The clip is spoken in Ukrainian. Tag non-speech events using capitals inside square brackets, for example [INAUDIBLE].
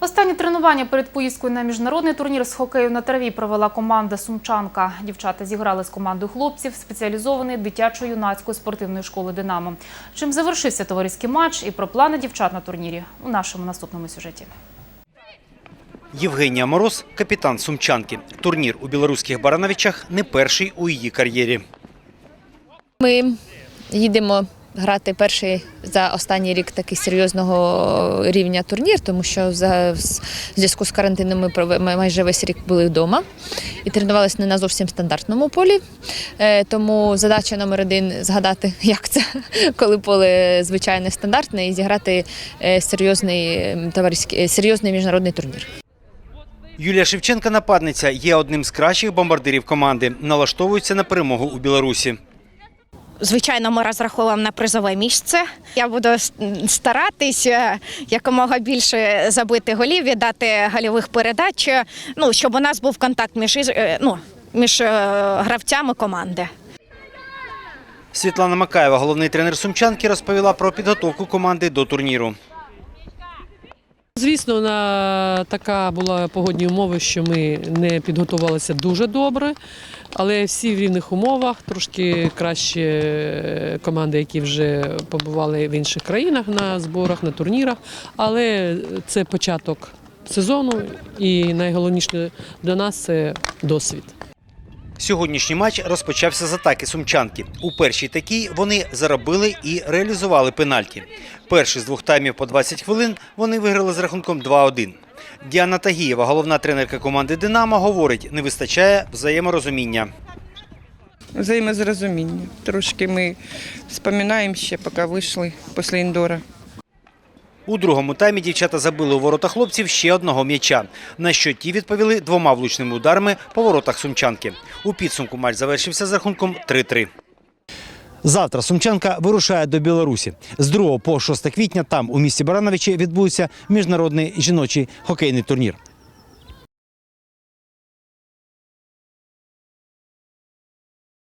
Останні тренування перед поїздкою на міжнародний турнір з хокею на траві провела команда Сумчанка. Дівчата зіграли з командою хлопців спеціалізованої дитячо-юнацької спортивної школи Динамо. Чим завершився товариський матч і про плани дівчат на турнірі у нашому наступному сюжеті. Євгенія Мороз – капітан Сумчанки. Турнір у білоруських Барановичах не перший у її кар'єрі. Ми їдемо грати перший за останній рік такий серйозного рівня турнір, тому що в зв'язку з карантином ми майже весь рік були вдома і тренувалися не на зовсім стандартному полі. Е, Тому задача номер один згадати, [LAUGHS] як це, коли поле звичайне стандартне, і зіграти е, серйозний товариський е, серйозний міжнародний турнір. Юлія Шевченка, нападниця, є одним з кращих бомбардирів команди. Налаштовується на перемогу у Білорусі. Звичайно, ми розраховуємо на призове місце. Я буду старатися е, якомога більше забити голів, віддати гольових передач, е, ну, щоб у нас був контакт між, е, ну, між гравцями команди. Світлана Макаєва, головний тренер Сумчанки, розповіла про підготовку команди до турніру. Звісно, на така була погодні умови, що ми не підготувалися дуже добре, але всі в рівних умовах, трошки краще е, команди, які вже побували в інших країнах на зборах, на турнірах. Але це початок сезону, і найголовніше для нас це досвід. Сьогоднішній матч розпочався з атаки Сумчанки. У першій такій вони заробили і реалізували пенальті. Перший з двох таймів по 20 хвилин вони виграли з рахунком 2-1. Діана Тагієва, головна тренерка команди «Динамо», говорить, не вистачає взаєморозуміння. Взаємозрозуміння. Трошки ми споминаємо ще, поки вийшли після індора. У другому таймі дівчата забили у ворота хлопців ще одного м'яча, на що ті відповіли двома влучними ударами по воротах Сумчанки. У підсумку матч завершився з рахунком 3-3. Завтра Сумчанка вирушає до Білорусі. З 2 по 6 квітня там, у місті Барановичі, відбудеться міжнародний жіночий хокейний турнір.